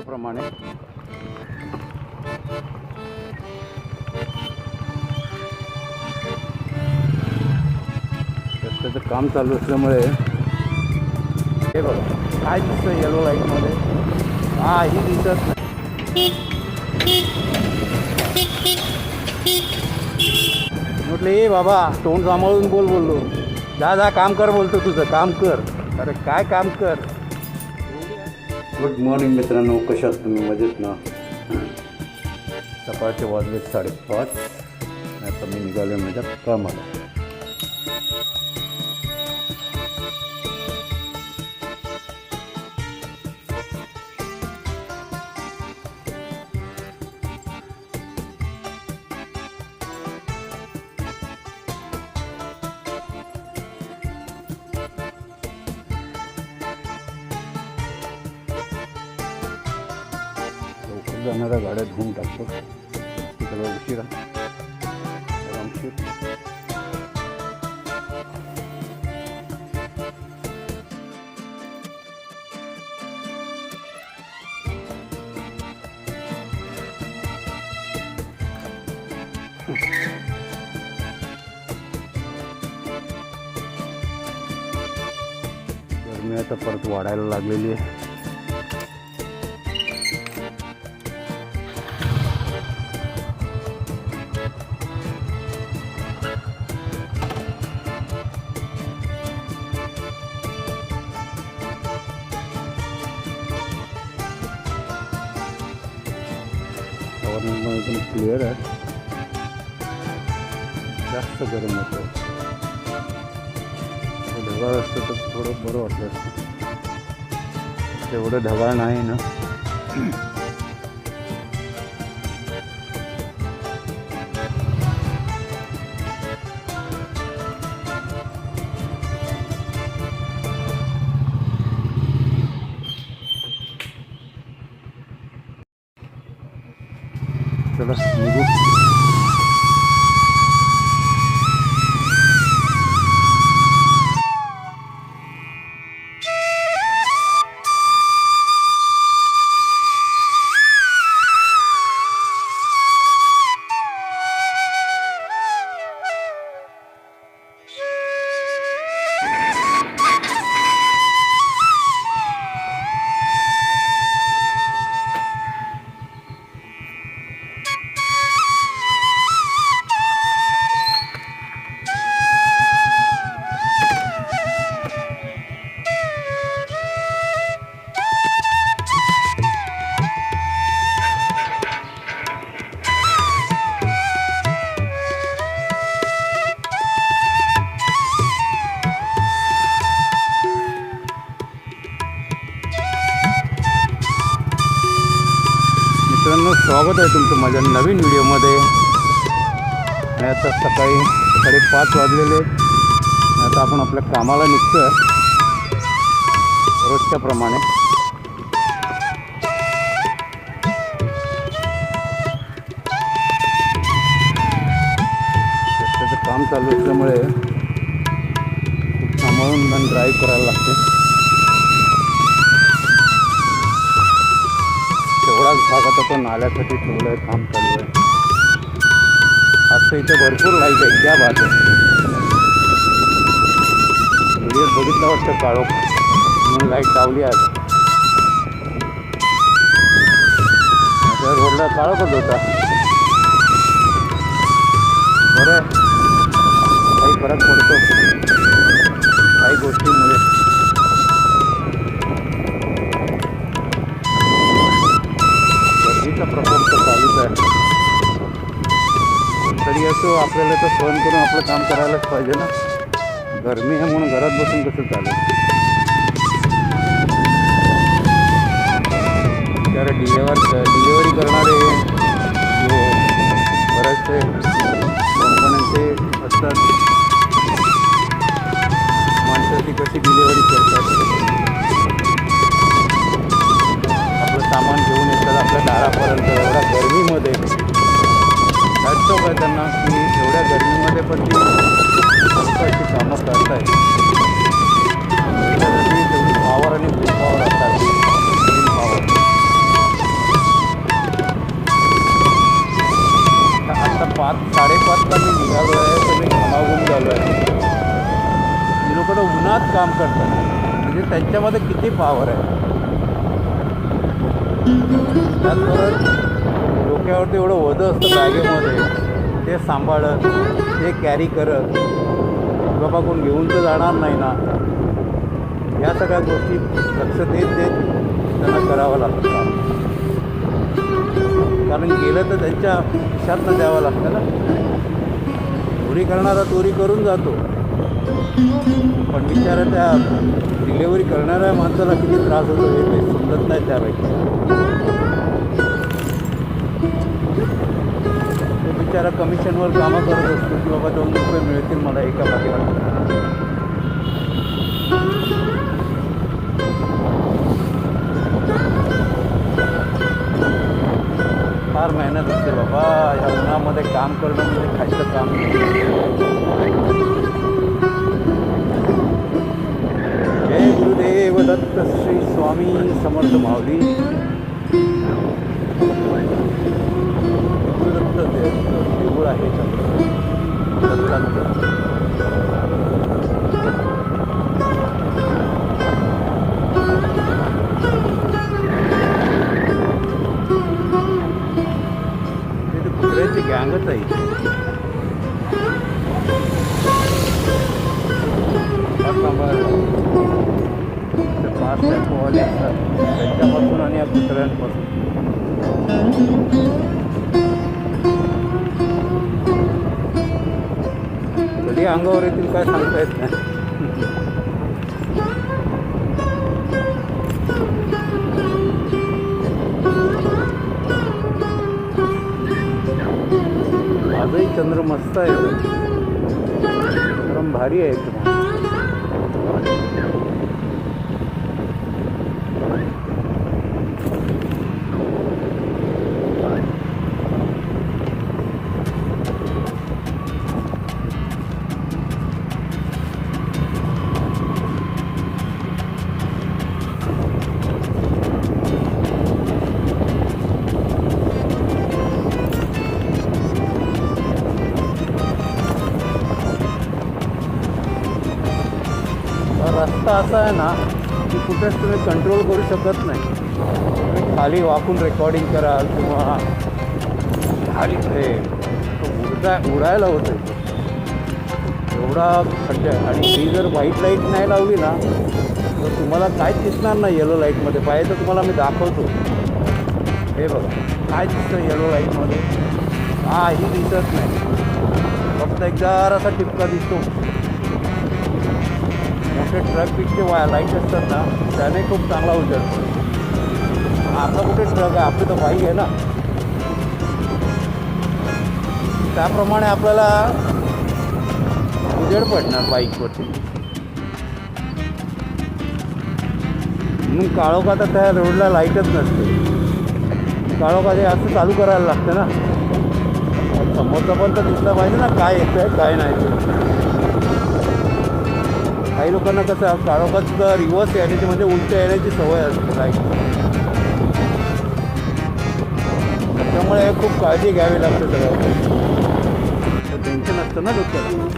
रोजच्याप्रमाणे रस्त्याचं काम चालू असल्यामुळे हे बघा काय दिसतं येलो लाईटमध्ये हा ही दिसत नाही. म्हटलं ए बाबा तोंड सांभाळून बोल बोललो. जा जा काम कर बोलतो तुझं. काम कर. अरे काय काम कर? गुड मॉर्निंग मित्रांनो कशात तुम्ही मजेत ना? सकाळचे वाजलेत साडेपाच. आता मी निघालो माझ्या कामाला. धुवून टाकतो सगळं उशिरा आरामशीर गरमी आता परत वाढायला लागलेली आहे वातावरण पण क्लिअर आहे जास्त गरम होतं ढगाळ असतं तर थोडं बरं वाटलं असतं तेवढं ढगाळ नाही ना चला निघू मित्रांनो स्वागत आहे तुमचं माझ्या नवीन व्हिडिओमध्ये. आणि आता सकाळी साडेपाच वाजलेले आता आपण आपल्या कामाला निघतो आहे रोजच्याप्रमाणे त्याचं काम चालू असल्यामुळे खूप सांभाळून ड्राईव्ह करायला लागते. तेवढाच भाग आता तो नाल्यासाठी ठेवलं आहे काम चालू आहे असं इथे भरपूर लाइट आहे त्या भाग व्हिडिओ बघितलं वाटतं काळो म्हणून लाइट लावली आज. त्या रोडला काळोखच होता. बरं. काही फरक पडतो. काही गोष्टींमुळे. गर्दीचा प्रकोप तर चालूच आहे. तरी असो आपल्याला तर सहन करून आपलं काम करायलाच पाहिजे ना. गरमी आहे म्हणून घरात बसून कसं चालेल? तर डिलेवर डिलेवरी करणारे जो बरेचसे कंपन्यांचे असतात. माणसाची कशी डिलेवरी करतात? सामान घेऊन येतात आपल्या दारापर्यंत. एवढ्या गर्मीमध्ये. वाटतो काय त्यांना. की एवढ्या गर्मीमध्ये पण ती अशी कामं करत आहेत त्याच्यासाठी तेवढी आणि ब्लू पावर असतात ग्रीन पावर पाच साडेपाचला मी निघालो आहे तर मी घामाघूम झालो आहे. लोक तर उन्हात काम करतात. म्हणजे त्यांच्यामध्ये किती पावर आहे? त्याचबरोबर डोक्यावरती एवढं ओझं असतं बॅगेमध्ये ते सांभाळत ते कॅरी करत बाबा कोण घेऊन तर जाणार नाही ना. या सगळ्या गोष्टी लक्ष देत देत त्यांना करावं लागतं. कारण गेलं तर त्यांच्या खिशातनं द्यावं लागतं ना. चोरी करणारा चोरी करून जातो. पण बिचारा त्या डिलेवरी करणाऱ्या माणसाला किती त्रास होतो हे काही समजत नाही त्यापैकी. ते बिचारा कमिशनवर कामं करत असतो की बाबा दोन रुपये मिळतील मला एका पाठीवर फार मेहनत असते बाबा ह्या उन्हामध्ये काम करणं म्हणजे खायचं काम देवदत्त श्री स्वामी समर्थ माऊली गुरुदत्त देऊळ आहे इथं. कुत्र्याची गँगच आहे Thank you. सांभाळायला लागतं. ते पाच त्यांच्यापासून आणि या कुत्र्यांपासून कधी अंगावर येतील काय सांगता येत नाही. आजही चंद्र मस्त आहे. एकदम भारी आहे. एकदम रस्ता असा आहे ना की कुठेच तुम्ही कंट्रोल करू शकत नाही. तुम्ही खाली वाकून रेकॉर्डिंग कराल किंवा खाली हे तो उडता उडायला होतं. एवढा खड्डा आहे. आणि ही जर व्हाईट लाइट नाही लावली ना तर तुम्हाला काहीच दिसणार नाही येलो लाईटमध्ये पाहिजे तर तुम्हाला मी दाखवतो. हे बघा काय दिसतं येलो लाईटमध्ये काही दिसत नाही. फक्त एक जरासा टिपका दिसतो. असे ट्रक वाय वा लाइट असतात ना त्याने खूप चांगला उजेडतो आपला कुठे ट्रक आहे? आपली तर बाईक आहे ना. त्याप्रमाणे आपल्याला उजेड पडणार बाईकवरती म्हणून काळोखा तर त्या रोडला लाईटच नसते. काळोखा ते असं चालू करायला लागतं ना. समोरचा पण तर दिसला पाहिजे ना काय येतं आहे काय नाही ते काही लोकांना कसं काळोखात रिवर्स येण्याची म्हणजे उलट येण्याची सवय असते बाईक त्यामुळे खूप काळजी घ्यावी लागते सगळं टेन्शन असतं ना डोक्याला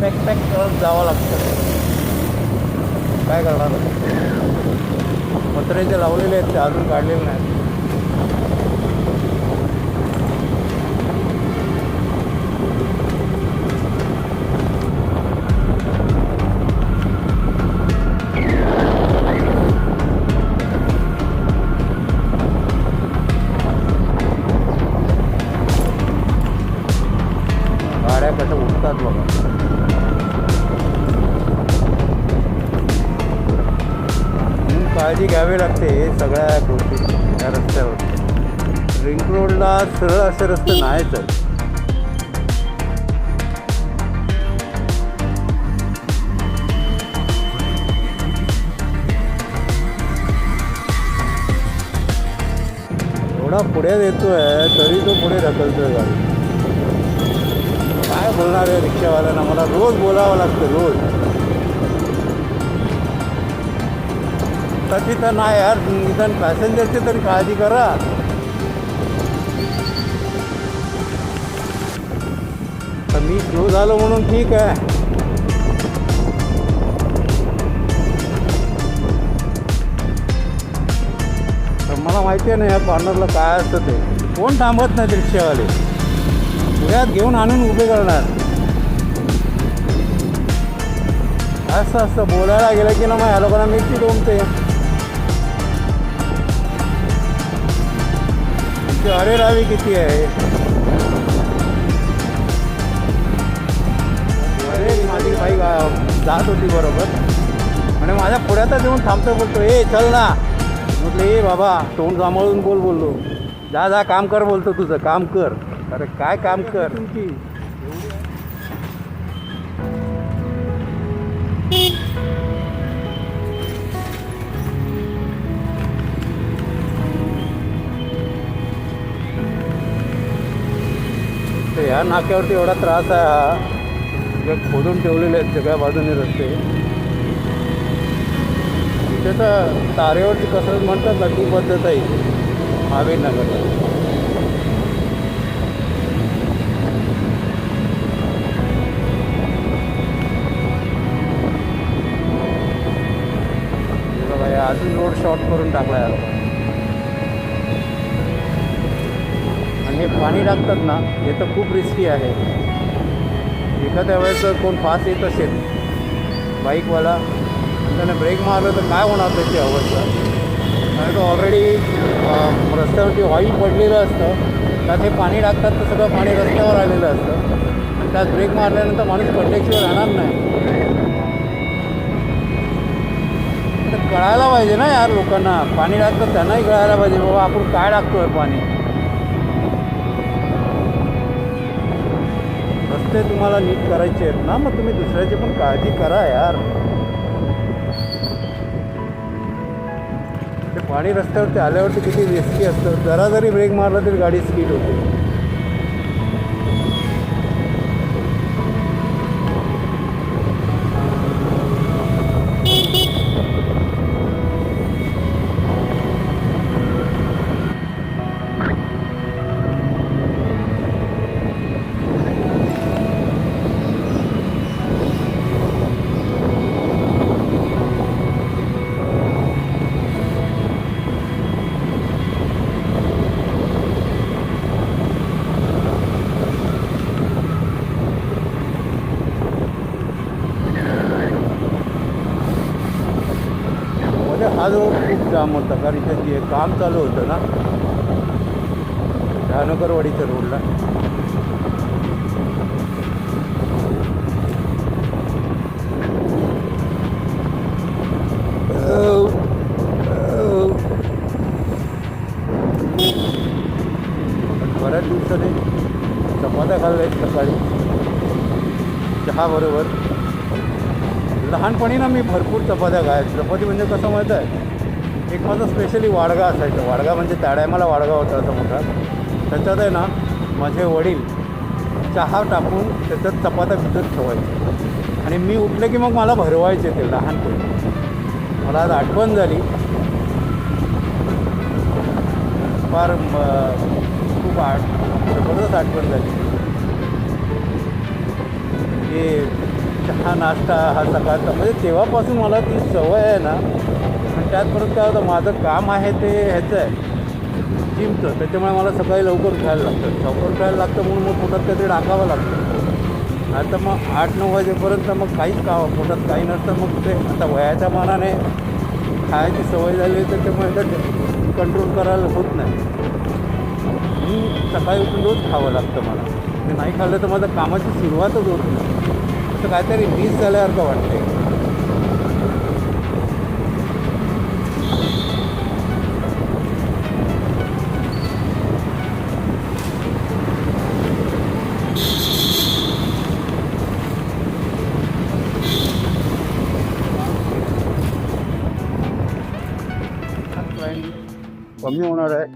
पॅक पॅक करत जावं लागतं. काय करणार? पत्रे जे लावलेले आहेत ते अजून काढलेले नाहीत. सगळ्या गोष्टी या रस्त्यावर. रिंग रोडला सरळ असे रस्ते नाही तर एवढा पुढे देतोय तरी तो पुढे ढकलतोय गाडी. काय बोलणार आहे रिक्षावाल्यांना मला रोज बोलावं लागतं रोज. तशी तर नाही यार निदान पॅसेंजरची तरी काळजी करा. तर मी स्लो झालो म्हणून ठीक आहे. तर मला माहिती आहे ना या कॉर्नरला काय असतं ते. कोण थांबत नाही रिक्षावाले. पुण्यात घेऊन आणून उभे करणार. असं असतं बोलायला गेलं की ना मग ह्या लोकांना मिरची डोमते अरे रावी किती आहे? अरे माझी बाई जात होती बरोबर. आणि माझ्या पुढ्यातच येऊन थांबतो बोलतो ए चल ना. म्हटलं ए बाबा तोंड सांभाळून बोल बोललो. जा जा काम कर बोलतो तुझं काम कर. अरे काय काम कर? तुमची तर ह्या नाक्यावरती एवढा त्रास आहे हा. जे खोदून ठेवलेले आहेत सगळ्या बाजूने रस्ते. इथे तर तारेवरची कसरत म्हणतात ना ती पद्धत आहे. इथे, अजून रोड शॉर्ट करून टाकला यार हे पाणी टाकतात ना हे तर खूप रिस्की आहे. एखाद्या वेळेस जर कोण फास्ट येत असेल बाईकवाला त्याने ब्रेक मारलं तर काय होणार त्याची अवस्था? कारण तो ऑलरेडी रस्त्यावरती ऑईल पडलेलं असतं त्यात हे पाणी टाकतात तर सगळं पाणी रस्त्यावर आलेलं असतं. आणि त्यात ब्रेक मारल्यानंतर माणूस कंटेक्शिवर राहणार नाही. तर कळायला पाहिजे ना यार लोकांना. पाणी टाकतं त्यांनाही कळायला पाहिजे बाबा आपण काय टाकतो आहे पाणी? रस्ते तुम्हाला नीट करायचे आहेत ना मग तुम्ही दुसऱ्याची पण काळजी करा यार. ते पाणी रस्त्यावरती आल्यावरती किती रिस्की असतं. जरा जरी ब्रेक मारला तरी गाडी स्पीड होते. मध्ये हा जो खूप जाम होता कारण इथे जे काम चालू होतं ना ध्यानकरवाडीच्या रोडला बऱ्याच दिवसाने चपात्या खाल्ल्या आहेत सकाळी चहा बरोबर लहानपणी ना मी भरपूर चपात्या खायचो. चपाती म्हणजे कसं माहीत आहे? एक माझं स्पेशली वाडगा असायचं. वाडगा म्हणजे त्या टायमाला वाडगा होता असा मोठा त्याच्यात आहे ना माझे वडील चहा टाकून त्याच्यात चपात्या भिजत ठेवायचे. आणि मी उठले की मग मला भरवायचे ते लहानपणी. मला आज आठवण झाली. फार खूप आठ जबरदस्त आठवण झाली. की चहा नाश्ता हा सकाळचा. म्हणजे तेव्हापासून मला ती सवय आहे ना आणि त्यात परत काय होतं माझं काम आहे ते ह्याचं आहे. जिमचं. त्याच्यामुळे मला सकाळी लवकर उठायला लागतं. लवकर उठायला लागतं म्हणून मग पोटात काहीतरी टाकावं लागतं. आता मग आठ नऊ वाजेपर्यंत मग काहीच खावं पोटात काही नसतं मग ते आता वयाच्या मानाने खायची सवय झाली आहे त्याच्यामुळे कंट्रोल करायला होत नाही. मी सकाळी उठून रोज खावं लागतं मला. ते नाही खाल्लं तर माझं कामाची सुरुवातच होत नाही. काहीतरी मिस झाल्यासारखं वाटते कमी होणार आहे.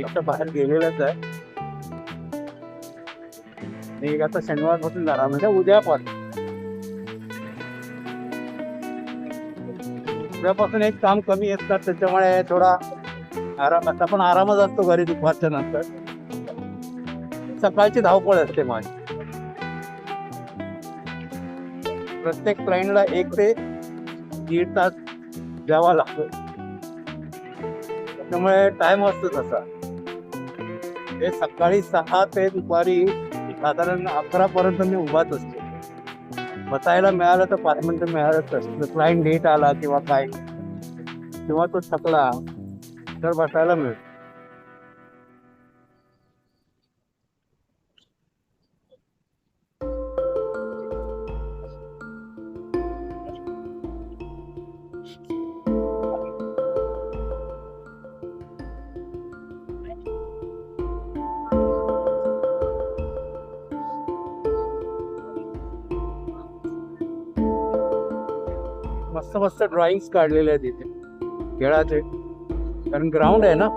एक बाहेर गेलेलाच आहे. मी एक आता शनिवारपासून जाणार म्हणजे उद्या पण उद्यापासून एक काम कमी असतात त्याच्यामुळे थोडा आराम असता. पण आरामच असतो घरी दुपारच्या नंतर. सकाळची धावपळ असते माझी. प्रत्येक ट्रेनला एक ते दीड तास द्यावा लागतो. त्यामुळे टाइम असतो तसा. हे सकाळी सहा ते दुपारी साधारण अकरा पर्यंत मी उभाच असतो. बसायला मिळालं तर पाच मिनिटं मिळालंच असतं. क्लायंट लेट आला किंवा काय किंवा तो थकला तर बसायला मिळतो. मस्त मस्त ड्रॉइंग्स काढलेले आहेत इथे. खेळाचे. कारण ग्राउंड आहे ना.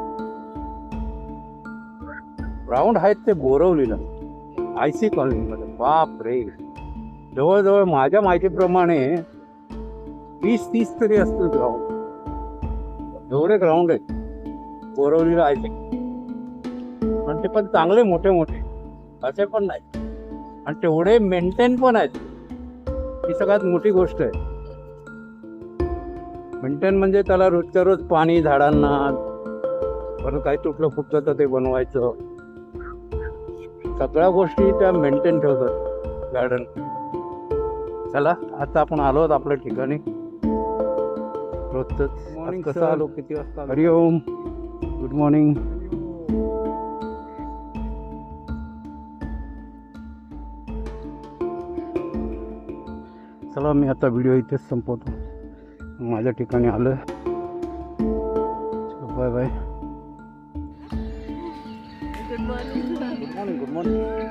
ग्राउंड आहेत ते बोरवलीला आय सी कॉलनीमध्ये बाप रे जवळजवळ माझ्या माहितीप्रमाणे वीस तीस तरी असतील ग्राउंड एवढे ग्राउंड आहेत. बोरवलीला आय सी पण ते पण चांगले मोठे मोठे. असे पण नाही. आणि तेवढे मेंटेन पण आहेत. ही सगळ्यात मोठी गोष्ट आहे. मेंटेन म्हणजे त्याला रोजच्या रोज पाणी झाडांना परत काही तुटलं फुटलं तर ते बनवायचं. सगळ्या गोष्टी त्या मेंटेन ठेवतात गार्डन चला आता आपण आलो आहोत आपल्या ठिकाणी. रोजच कसं आलो? किती वाजता हरिओम. गुड मॉर्निंग चला मी आता व्हिडिओ इथेच संपवतो. माझ्या ठिकाणी आलं. Bye bye Good morning. Good morning good morning